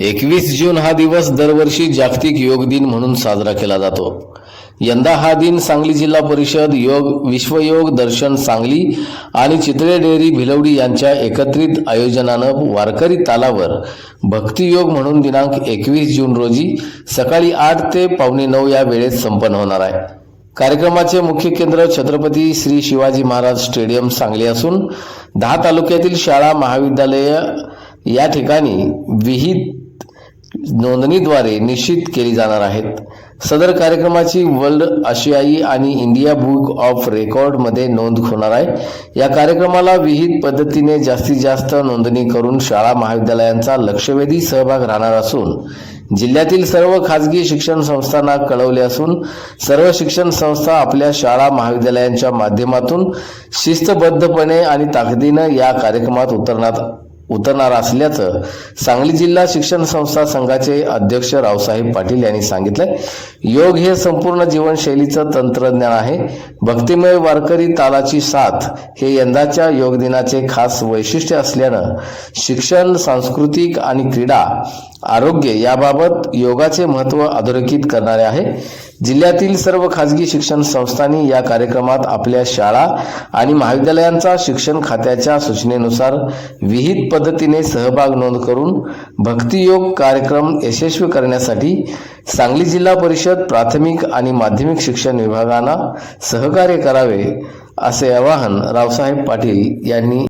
एकवीस जून हा दिवस दरवर्षी जागतिक योग दिन म्हणून साजरा केला जातो. यंदा हा दिन सांगली जिल्हा परिषद योग विश्वयोग दर्शन सांगली आणि चित्रे डेअरी भिलवडी यांच्या एकत्रित आयोजनानं वारकरी तालावर भक्तियोग म्हणून दिनांक एकवीस जून रोजी सकाळी आठ ते पावणे नऊ या वेळेत संपन्न होणार आहे. कार्यक्रमाचे मुख्य केंद्र छत्रपती श्री शिवाजी महाराज स्टेडियम सांगली असून दहा तालुक्यातील शाळा महाविद्यालय या ठिकाणी विहित नोंदणीद्वारे निश्चित केली जाणार आहेत. सदर कार्यक्रमाची वर्ल्ड आशियाई आणि इंडिया बुक ऑफ रेकॉर्डमध्ये नोंद होणार आहे. या कार्यक्रमाला विहित पद्धतीने जास्तीत जास्त नोंदणी करून शाळा महाविद्यालयांचा लक्षवेधी सहभाग राहणार असून जिल्ह्यातील सर्व खाजगी शिक्षण संस्थांना कळवले असून सर्व शिक्षण संस्था आपल्या शाळा महाविद्यालयांच्या माध्यमातून शिस्तबद्धपणे आणि ताकदीनं या कार्यक्रमात उतरणार उतरणार असल्याचं सांगली जिल्हा शिक्षण संस्था संघाचे अध्यक्ष रावसाहेब पाटील यांनी सांगितलंय. योग हे संपूर्ण जीवनशैलीचं तंत्रज्ञान आहे. भक्तिमय वारकरी तालाची साथ हे यंदाच्या योग दिनाचे खास वैशिष्ट्य असल्यानं शिक्षण सांस्कृतिक आणि क्रीडा आरोग्य याबाबत योगाचे महत्त्व अधोरेखित करणारे आहे. जिल्ह्यातील सर्व खाजगी शिक्षण संस्थांनी या कार्यक्रमात आपल्या शाळा आणि महाविद्यालयांचा शिक्षण खात्याच्या सूचनेनुसार विहित पद्धतीने सहभाग नोंद करून भक्तियोग कार्यक्रम यशस्वी करण्यासाठी सांगली जिल्हा परिषद प्राथमिक आणि माध्यमिक शिक्षण विभागांना सहकार्य करावे असे आवाहन रावसाहेब पाटील यांनी